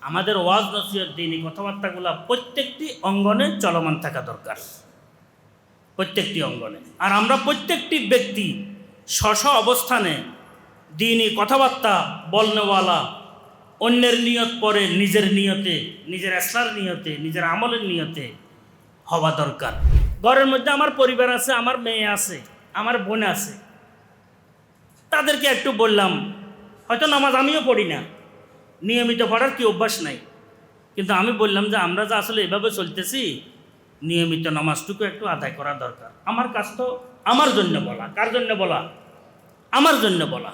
আমাদের ওয়াজ, নসিহত, দিনী কথাবার্তাগুলো প্রত্যেকটি অঙ্গনে চলমান থাকা দরকার। প্রত্যেকটি অঙ্গনে। আর আমরা প্রত্যেকটি ব্যক্তি স্ব স্ব অবস্থানে দিনই কথাবার্তা বলনেওয়ালা, অন্যের নিয়ত পরে নিজের নিয়তে, নিজের এসলার নিয়তে, নিজের আমলের নিয়তে হওয়া দরকার। ঘরের মধ্যে আমার পরিবার আছে, আমার মেয়ে আছে, আমার বোন আছে। তাদেরকে একটু বললাম, হয়তো নামাজ আমিও পড়ি না। নিয়মিত পড়ার কি অভ্যাস নাই। কিন্তু আমি বললাম যে আমরা যে আসলে এভাবে চলতেছি, নিয়মিত নামাজটুকু একটু আদায় করা দরকার। আমার কাজ তো আমার জন্য বলা। কার জন্য বলা? আমার জন্য বলা।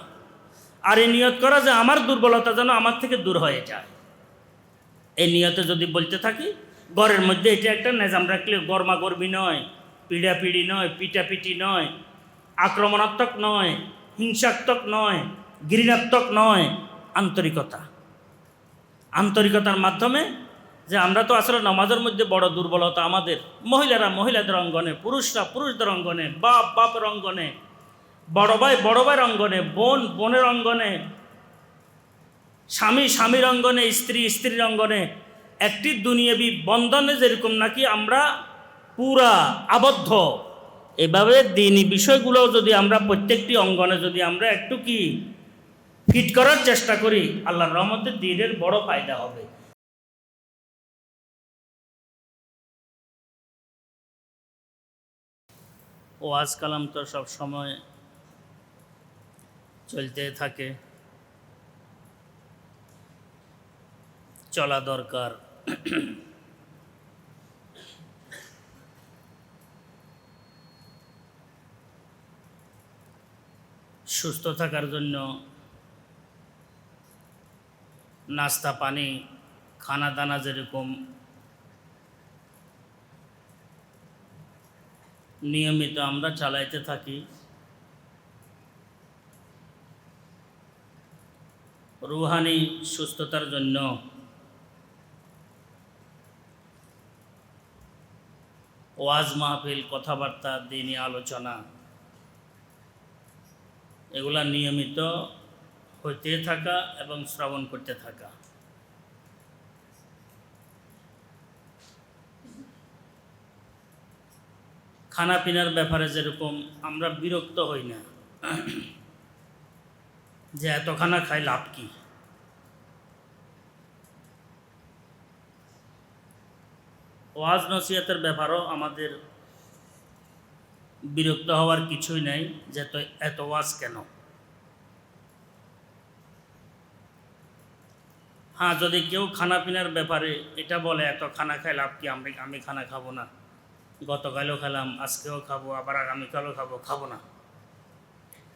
আর এই নিয়ত করা যে আমার দুর্বলতা যেন আমার থেকে দূর হয়ে যায়। এই নিয়তে যদি বলতে থাকি, ঘরের মধ্যে এটা একটা নেজাম রাখলে গরমাগর্মি নয়, পিড়াপিড়ি নয়, পিটাপিটি নয়, আক্রমণাত্মক নয়, হিংসাত্মক নয়, ঘৃণাত্মক নয়, আন্তরিকতা। আন্তরিকতার মাধ্যমে যে আমরা তো আসলে নামাজের মধ্যে বড় দুর্বলতা আমাদের। মহিলারা মহিলাদের অঙ্গনে, পুরুষরা পুরুষদের অঙ্গনে, বাপ বাপের অঙ্গনে, বড় ভাই বড় ভাইয়ের অঙ্গনে, বোন বোনের অঙ্গনে, স্বামী স্বামীর অঙ্গনে, স্ত্রী স্ত্রীর অঙ্গনে, একটি দুনিয়াবি বন্ধনে যেরকম নাকি আমরা পুরা আবদ্ধ। এভাবে দিনই বিষয়গুলো যদি আমরা প্রত্যেকটি অঙ্গনে যদি আমরা একটু কি ফিট করার চেষ্টা করি আল্লাহর রহমতে দিনের বড় ফায়দা হবে। ও আজ কালাম তো সব সময় চলতে থাকে। চলা দরকার। সুস্থ থাকার জন্য নাস্তা, পানি খানা দানা যেরকম নিয়মিত আমরা চালাইতে থাকি। রুহানি সুস্থতার জন্য ওয়াজ মাহফিল, কথাবার্তা, দিনী আলোচনা, এগুলা নিয়মিত হইতে থাকা এবং শ্রবণ করতে থাকা। খানা পিনার ব্যাপারে যেরকম আমরা বিরক্ত হই না, যে এত খানা খাই লাভ কি? ওয়াজ নসিহতের ব্যাপারও আমাদের বিরক্ত হওয়ার কিছুই নাই যে এত ওয়াজ কেন? হ্যাঁ যদি কেউ খানা পিনার ব্যাপারে এটা বলে, এত খানা খাই লাভ কি? আমি আমি খানা খাব না। গতকালও খেলাম, আজকেও খাব, আবার আগামীকালও খাব। খাব না।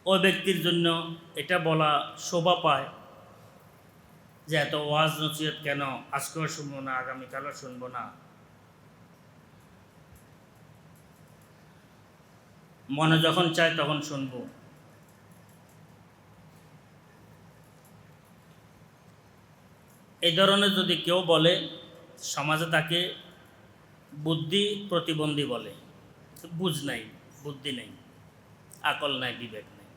ওই ব্যক্তির জন্য এটা বলা শোভা পায় যে এত ওয়াজ নসিহত কেন? আজকেও শুনব না, আগামীকালও শুনব না। মনে যখন চায় তখন শুনব। এই ধরনের যদি কেউ বলে, সমাজে তাকে বুদ্ধি প্রতিবন্ধী বলে, বুঝ নাই, বুদ্ধি নেই, আকল নাই, বিবেক নেই।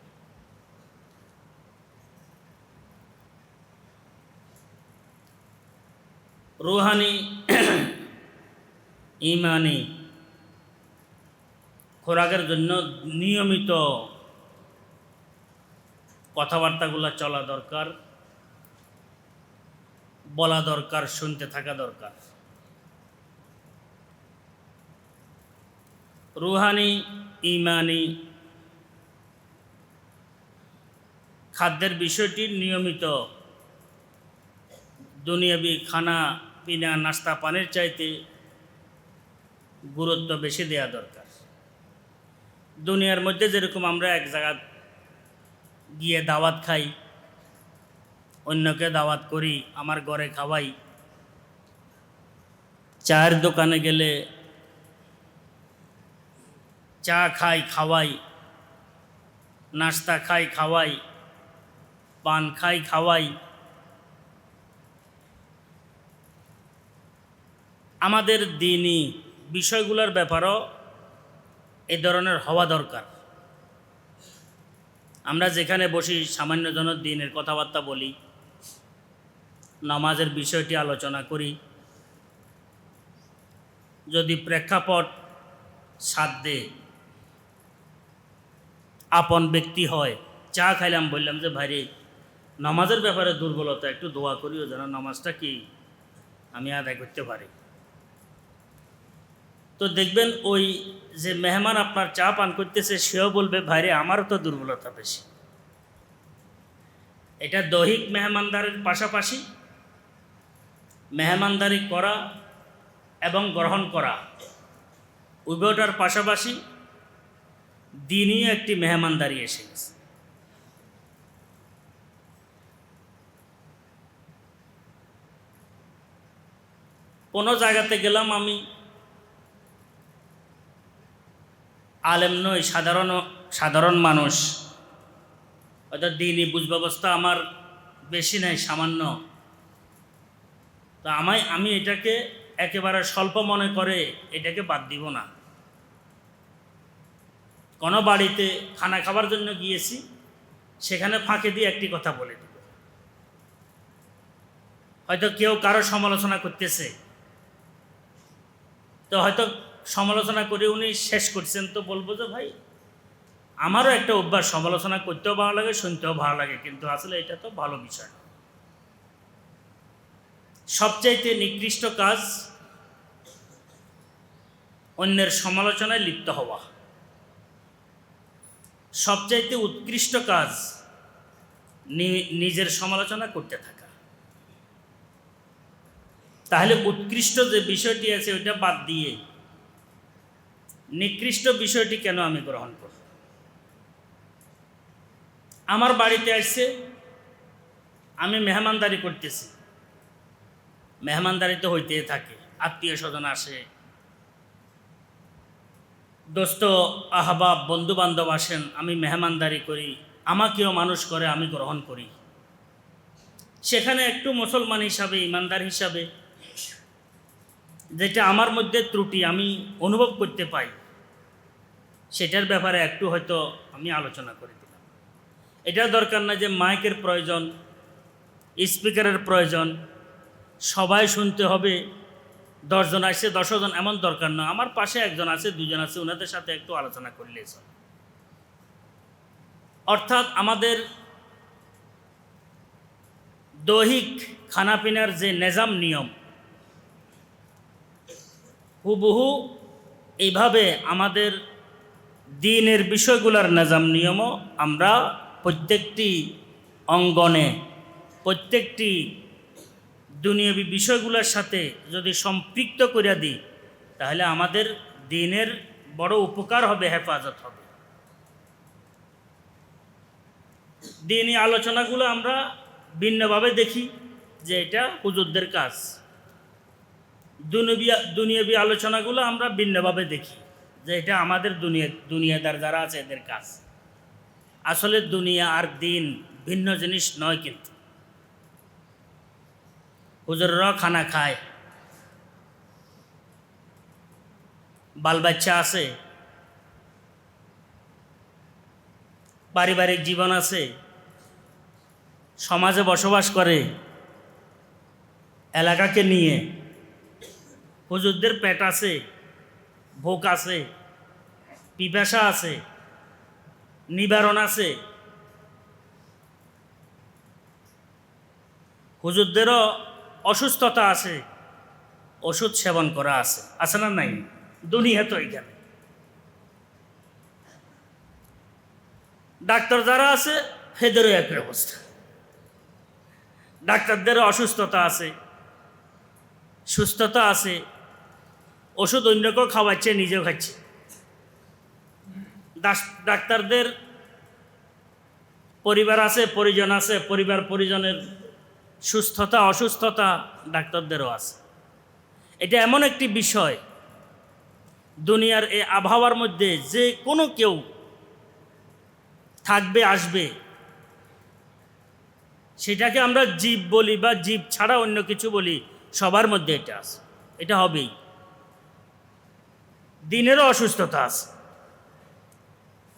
রুহানি, ইমানি খোরাকের জন্য নিয়মিত কথাবার্তাগুলো চলা দরকার। বলা দরকার, শুনতে থাকা দরকার। রুহানি, ইমানি খাদ্যের বিষয়টি নিয়মিত দুনিয়াবি খানা পিনা নাস্তা, পানির চাইতে গুরুত্ব বেশি দেওয়া দরকার। দুনিয়ার মধ্যে যেরকম আমরা এক জায়গা গিয়ে দাওয়াত খাই অন্যকে দাওয়াত করি, আমার ঘরে খাওয়াই। চায়ের দোকানে গেলে চা খাই, খাওয়াই। নাস্তা খাই, খাওয়াই। পান খাই, খাওয়াই। আমাদের দিনই বিষয়গুলোর ব্যাপারও এ ধরনের হওয়া দরকার। আমরা যেখানে বসি, সামান্য জন দিনের কথাবার্তা বলি। নামাজের বিষয়টি আলোচনা করি। যদি প্রেক্ষাপট সাধ্যে আপন ব্যক্তি হয়, চা খাইলাম বললাম যে, ভাইরে, নামাজের ব্যাপারে দুর্বলতা, একটু দোয়া করিও যেন নামাজটা কি আমি আদায় করতে পারি। তো দেখবেন ওই যে মেহমান আপনার চা পান করতেছে, সেও বলবে, ভাইরে, আমারও তো দুর্বলতা বেশি। এটা দৈহিক মেহমানদারের পাশাপাশি মেহমানদারি করা এবং গ্রহণ করা। উভয়টার পাশাপাশি দিনই একটি মেহমানদারি এসে গেছে। কোনো জায়গাতে গেলাম আমি, আলেম নই, সাধারণ সাধারণ মানুষ। হয়তো দিনই বুঝ ব্যবস্থা আমার বেশি নাই, সামান্য। তো আমায়, আমি এটাকে একেবারে স্বল্প মনে করে এটাকে বাদ দিব না। কোনো বাড়িতে খানা খাবার জন্য গিয়েছি, সেখানে ফাঁকে দিয়ে একটি কথা বলে দিব। হয়তো কেউ কারও সমালোচনা করতেছে। তো হয়তো সমালোচনা করে উনি শেষ করছেন, তো বলব যে ভাই, আমারও একটা অভ্যাস, সমালোচনা করতেও ভালো লাগে, শুনতেও ভালো লাগে, কিন্তু আসলে এটা তো ভালো বিষয় সবচাইতে নিকৃষ্ট কাজ অন্যের সমালোচনায় লিপ্ত হওয়া। সবচাইতে উৎকৃষ্ট কাজ নিজের সমালোচনা করতে থাকা। তাহলে উৎকৃষ্ট যে বিষয়টি আছে ওইটা বাদ দিয়ে নিকৃষ্ট বিষয়টি কেন আমি গ্রহণ করব? আমার বাড়িতে আসছে, আমি মেহমানদারি করতেছি। মেহমানদারি তো হইতেই থাকে আত্মীয় স্বজন আসে। দোস্ত, আহবাব বন্ধু বান্ধব আসেন, আমি মেহমানদারি করি, আমাকেও মানুষ করে, আমি গ্রহণ করি। সেখানে একটু মুসলমান হিসাবে, ইমানদার হিসাবে, যেটা আমার মধ্যে ত্রুটি, আমি অনুভব করতে পাই। সেটার ব্যাপারে একটু হয়তো আমি আলোচনা করে দিলাম। এটা দরকার না যে মাইকের প্রয়োজন, স্পিকারের প্রয়োজন সবাই শুনতে হবে। দশজন আসছে, দশজন এমন দরকার না। আমার পাশে একজন আছে, দুজন আছে ওনাদের সাথে একটু আলোচনা করলে চলে। অর্থাৎ আমাদের দৈহিক খানাপিনার যে নেজাম নিয়ম, হুবহু এইভাবে আমাদের দিনের বিষয়গুলোর নেজাম নিয়মও আমরা প্রত্যেকটি অঙ্গনে, প্রত্যেকটি দুনিয়াবী বিষয়গুলোর সাথে যদি সম্পৃক্ত করে দিই, তাহলে আমাদের দিনের বড় উপকার হবে, হেফাজত হবে। দিনই আলোচনাগুলো আমরা ভিন্নভাবে দেখি যে এটা হুজুরদের কাজ। দুনিয়া দুনিয়াবী আলোচনাগুলো আমরা ভিন্নভাবে দেখি যে এটা আমাদের দুনিয়া, দুনিয়াদার যারা আছে, এদের কাজ। আসলে দুনিয়া আর দিন ভিন্ন জিনিস নয় কিন্তু। হুজুররাও খানা খায়। বাল বাচ্চা আছে। পারিবারিক জীবন আছে। সমাজে বসবাস করে। এলাকাকে নিয়ে। হুজুরদের পেট আছে, ভোক আছে, পিপাসা আছে, নিবারণ আছে। হুজুরদেরও অসুস্থতা আছে, ওষুধ সেবন করা আছে আছে না নাই? দুনিয়া তো এখানে ডাক্তার যারা আছে হেদেরও একই অবস্থা। ডাক্তারদেরও অসুস্থতা আছে, সুস্থতা আছে, ওষুধ অন্যকেও খাওয়াচ্ছে, নিজেও খাচ্ছে। ডাক্তারদের পরিবার আছে, পরিজন আছে, পরিবার পরিজনের সুস্থতা, অসুস্থতা ডাক্তারদেরও আছে। এটা এমন একটি বিষয়, দুনিয়ার এই আবহাওয়ার মধ্যে যে কোনো কেউ থাকবে, আসবে, সেটাকে আমরা জীব বলি বা জীব ছাড়া অন্য কিছু বলি, সবার মধ্যে এটা আছে। এটা হবেই। দিনেরও অসুস্থতা আছে,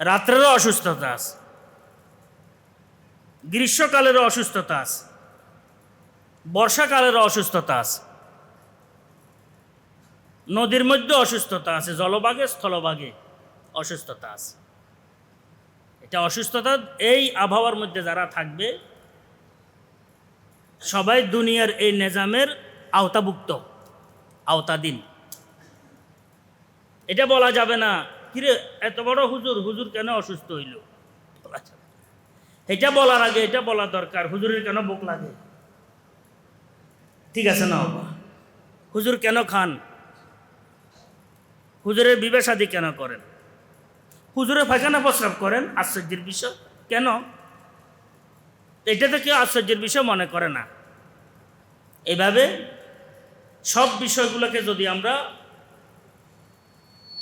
রাত্রেরও অসুস্থতা আছে, গ্রীষ্মকালেরও অসুস্থতা আছে বর্ষাকালের অসুস্থতা আছে। নদীর মধ্যে অসুস্থতা আছে, জলভাগে, স্থলভাগে অসুস্থতা আছে। এটা অসুস্থতা, এই আবহাওয়ার মধ্যে যারা থাকবে, সবাই দুনিয়ার এই নেজামের আওতাভুক্ত, আওতাধীন। এটা বলা যাবে না, কিরে, এত বড় হুজুর হুজুর কেন অসুস্থ হইল। এটা বলার আগে, এটা বলা দরকার, হুজুরের কেন বুক লাগে? ঠিক আছে না হুজুর কেন খান? হুজুরের বিবেশাদি কেন করেন? হুজুরে পায়খানা প্রস্রাব করেন? আশ্চর্যের বিষয়। কেন? এটাতে কেউ আশ্চর্যের বিষয় মনে করে না। এভাবে সব বিষয়গুলোকে যদি আমরা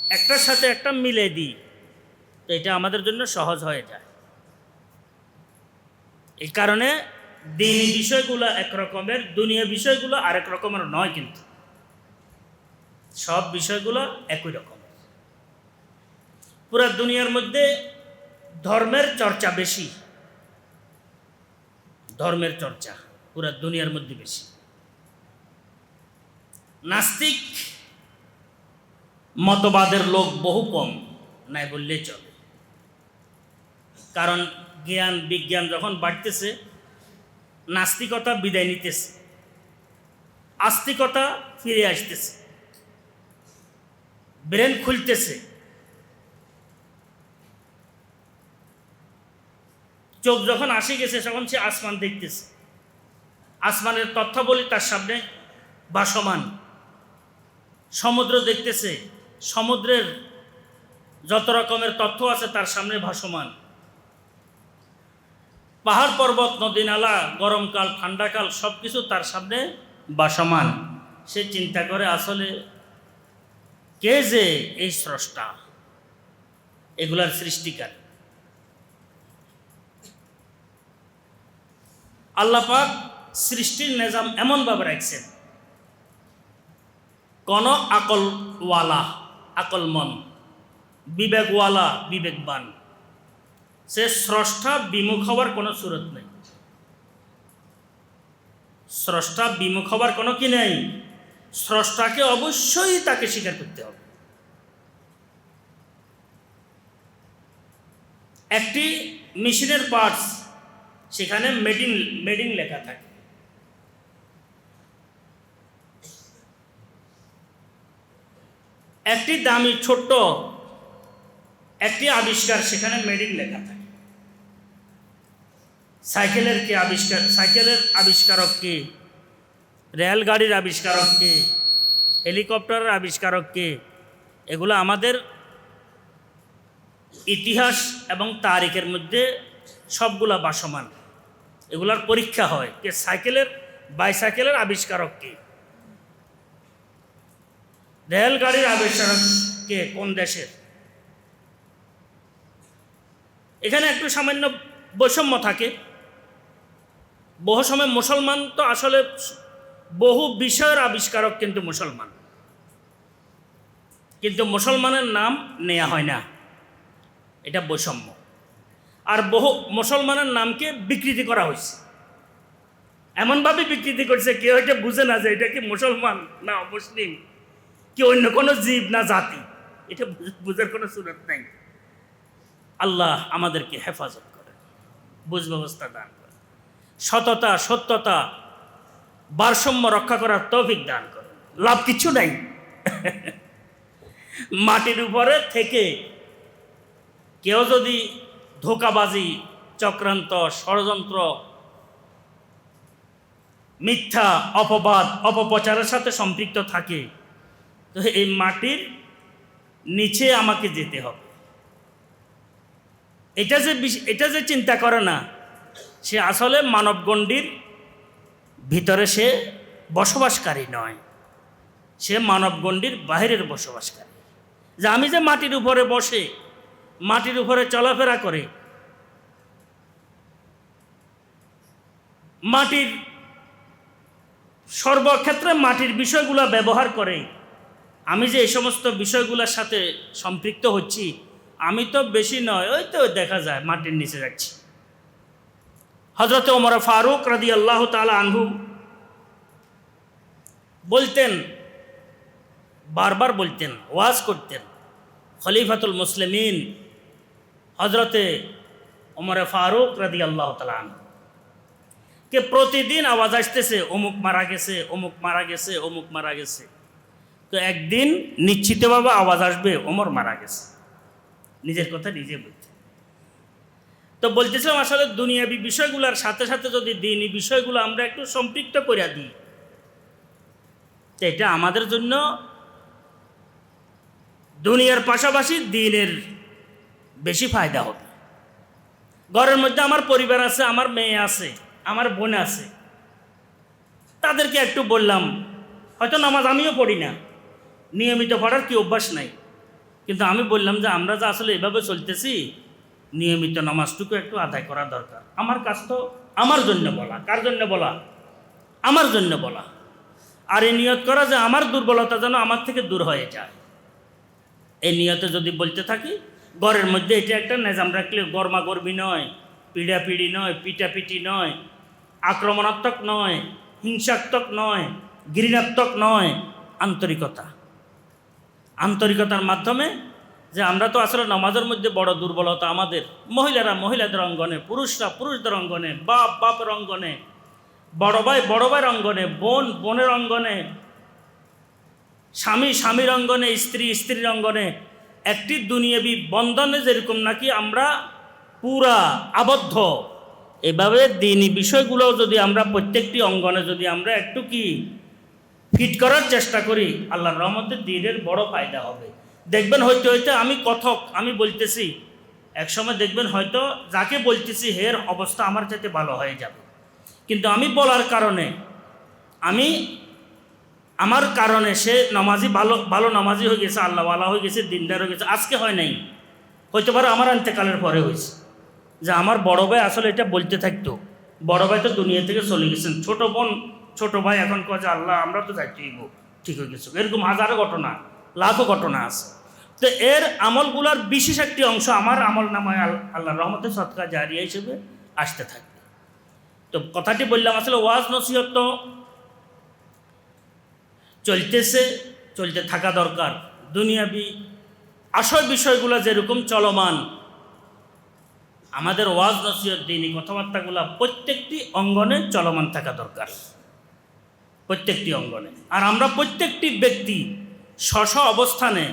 একটার সাথে একটা মিলে দিই, তো এটা আমাদের জন্য সহজ হয়ে যায়। এই কারণে দিনী বিষয়গুলো একরকমের, দুনিয়া বিষয়গুলো আরেক রকমের নয় কিন্তু। সব বিষয়গুলো একই রকম পুরো দুনিয়ার মধ্যে ধর্মের চর্চা বেশি। ধর্মের চর্চা পুরো দুনিয়ার মধ্যে বেশি। নাস্তিক মতবাদের লোক বহু কম, নাই বললে চলে। কারণ জ্ঞান, বিজ্ঞান যখন বাড়তেছে নাস্তিকতা বিদায় নিতেছে। আস্তিকতা ফিরে আসতেছে। ব্রেন খুলতেছে। চোখ যখন আসে গেছে, তখন সে আসমান দেখতেছে। আসমানের তথ্যাবলী তার সামনে ভাসমান। সমুদ্র দেখতেছে। সমুদ্রের যত রকমের তথ্য আছে তার সামনে ভাসমান। পাহাড় পর্বত, নদী নালা গরমকাল ঠান্ডাকাল সব কিছু তার সামনে বাসমান সে চিন্তা করে আসলে কে যে এই স্রষ্টা? এগুলার সৃষ্টিকার। আল্লাপাক সৃষ্টির নিজাম এমনভাবে রাখছেন। কোন আকলওয়ালা, আকলমন, বিবেকওয়ালা, বিবেকবান। সে স্রষ্টা বিমুখ হওয়ার কোনো সুরত নেই। স্রষ্টা বিমুখ হওয়ার কোনো কি নেই? স্রষ্টাকে অবশ্যই তাকে স্বীকার করতে হবে। একটি মেশিনের পার্টস, সেখানে মেডিং মেডিং লেখা থাকে। একটি দামি, ছোট্ট একটি আবিষ্কার, সেখানে মেডিং লেখা থাকে। সাইকেলের কি আবিষ্কার? সাইকেলের আবিষ্কারক কে? রেলগাড়ির আবিষ্কারক কে? হেলিকপ্টারের আবিষ্কারক কে? এগুলো আমাদের ইতিহাস এবং তারিখের মধ্যে সবগুলা বাসমান এগুলার পরীক্ষা হয় কে সাইকেলের, বাইসাইকেলের আবিষ্কারক কে? রেলগাড়ির আবিষ্কারক কে? কোন দেশের? এখানে একটু সামান্য বৈষম্য থাকে। বহু সময় মুসলমান তো আসলে বহু বিষয়ের আবিষ্কারক কিন্তু মুসলমান। কিন্তু মুসলমানের নাম নেওয়া হয় না। এটা বৈষম্য। আর বহু মুসলমানের নামকে বিকৃতি করা হয়েছে। এমনভাবে বিকৃতি করছে, কেউ এটা বুঝে না যে এটা কি মুসলমান না মুসলিম, কি অন্য কোনো জীব না জাতি। এটা বুঝ- বুঝার কোনো সুরত নেই। আল্লাহ আমাদেরকে হেফাজত করে, বুঝ ব্যবস্থা দান করে। সততা, সত্যতা, ভারসাম্য রক্ষা করার তৌফিক দান করে লাভ কিছু নাই। মাটির উপরে থেকে কেউ যদি ধোকাবাজি, চক্রান্ত, ষড়যন্ত্র, মিথ্যা, অপবাদ, অপপ্রচারের সাথে সম্পৃক্ত থাকে, তো এই মাটির নিচে আমাকে যেতে হবে। এটা যে এটা যে চিন্তা করে না, সে আসলে মানবগণ্ডির ভিতরে সে বসবাসকারী নয়। সে মানবগণ্ডির বাহিরের বসবাসকারী। যে আমি যে মাটির উপরে বসে, মাটির উপরে চলাফেরা করে, মাটির সর্বক্ষেত্রে মাটির বিষয়গুলো ব্যবহার করে, আমি যে এই সমস্ত বিষয়গুলোর সাথে সম্পৃক্ত হচ্ছি আমি তো বেশি নয়, ওই তো দেখা যায়, মাটির নিচে যাচ্ছি। হজরত ওমর ফারুক রাদি আল্লাহ তালা আনহু বলতেন, বারবার বলতেন, ওয়াজ করতেন, খলিফাতুল মুসলিমিন হজরতে ওমরে ফারুক রাদি আল্লাহ তালান কে প্রতিদিন আওয়াজ আসতেছে, অমুক মারা গেছে, অমুক মারা গেছে, অমুক মারা গেছে। তো একদিন নিশ্চিতভাবে আওয়াজ আসবে, ওমর মারা গেছে। নিজের কথা নিজে বলছে। তো বলতেছিলাম আসলে দুনিয়াবি বিষয়গুলোর সাথে সাথে যদি দিনই বিষয়গুলো আমরা একটু সম্পৃক্ত করে দিই। তো এটা আমাদের জন্য দুনিয়ার পাশাপাশি দিনের বেশি ফায়দা হবে। ঘরের মধ্যে আমার পরিবার আছে, আমার মেয়ে আছে, আমার বোন আছে। তাদেরকে একটু বললাম, হয়তো নামাজ আমিও পড়ি না। নিয়মিত পড়ার কি অভ্যাস নাই? কিন্তু আমি বললাম যে আমরা যে আসলে এভাবে চলতেছি, নিয়মিত নামাজটুকু একটু আদায় করা দরকার। আমার কাজ তো আমার জন্য বলা। কার জন্য বলা? আমার জন্য বলা। আর এই নিয়ত করা যে আমার দুর্বলতা যেন আমার থেকে দূর হয়ে যায়। এই নিয়তে যদি বলতে থাকি, ঘরের মধ্যে এটা একটা নেজাম রাখলে গরমা গরমি নয়, পিড়াপিড়ি নয়, পিটাপিটি নয়, আক্রমণাত্মক নয়, হিংসাত্মক নয়, ঘৃণাত্মক নয়, আন্তরিকতা। আন্তরিকতার মাধ্যমে যে আমরা তো আসলে নামাজের মধ্যে বড় দুর্বলতা আমাদের। মহিলারা মহিলাদের অঙ্গনে, পুরুষরা পুরুষদের অঙ্গনে, বাপ বাপের অঙ্গনে, বড় ভাই বড় ভাইয়ের অঙ্গনে, বোন বোনের অঙ্গনে, স্বামী স্বামীর অঙ্গনে, স্ত্রী স্ত্রীর অঙ্গনে, একটি দুনিয়াবি বন্ধনে যেরকম নাকি আমরা পুরা আবদ্ধ। এভাবে দিনই বিষয়গুলো যদি আমরা প্রত্যেকটি অঙ্গনে যদি আমরা একটু কি ফিট করার চেষ্টা করি, আল্লাহর রহমতে দিনের বড় ফায়দা হবে। দেখবেন হইতে হইতে আমি কথক, আমি বলতেছি একসময় দেখবেন হয়তো যাকে বলতেছি, হের অবস্থা আমার চাইতে ভালো হয়ে যাবে। কিন্তু আমি বলার কারণে, আমি, আমার কারণে সে নামাজি ভালো ভালো নামাজি হয়ে গেছে, আল্লাহওয়ালা হয়ে গেছে, দিনদার হয়ে গেছে, আজকে হয় নাই। হইতে পারে আমার অন্তেকালের পরে হয়েছে। যে আমার বড় ভাই আসলে এটা বলতে থাকতো, বড় ভাই তো দুনিয়া থেকে চলে গেছেন, ছোট বোন ছোট ভাই এখন কয় আল্লাহ, আমরা তো যাইতেইব ঠিক হয়ে গেছে। এরকম হাজারো ঘটনা, লাখো ঘটনা আছে। তো এর আমলগুলোর বিশেষ একটি অংশ আমার আমল নামায় আল- আল্লাহ রহমতের সৎকার জারিয়া হিসেবে আসতে থাকবে। তো কথাটি বললাম, আসলে ওয়াজ নসিহত তো চলতেছে, চলতে থাকা দরকার। দুনিয়াবি আসল বিষয়গুলো যেরকম চলমান, আমাদের ওয়াজ নসিহত দিনই কথাবার্তাগুলো প্রত্যেকটি অঙ্গনে চলমান থাকা দরকার। প্রত্যেকটি অঙ্গনে। আর আমরা প্রত্যেকটি ব্যক্তি স্ব অবস্থানে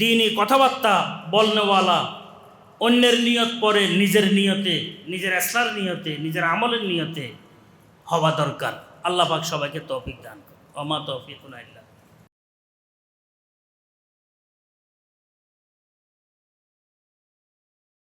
দিনই কথাবার্তা বলনেওয়ালা, অন্যের নিয়ত পরে নিজের নিয়তে, নিজের এসলার নিয়তে, নিজের আমলের নিয়তে হওয়া দরকার। আল্লাহ পাক সবাইকে তৌফিক দান অমা তৌফিক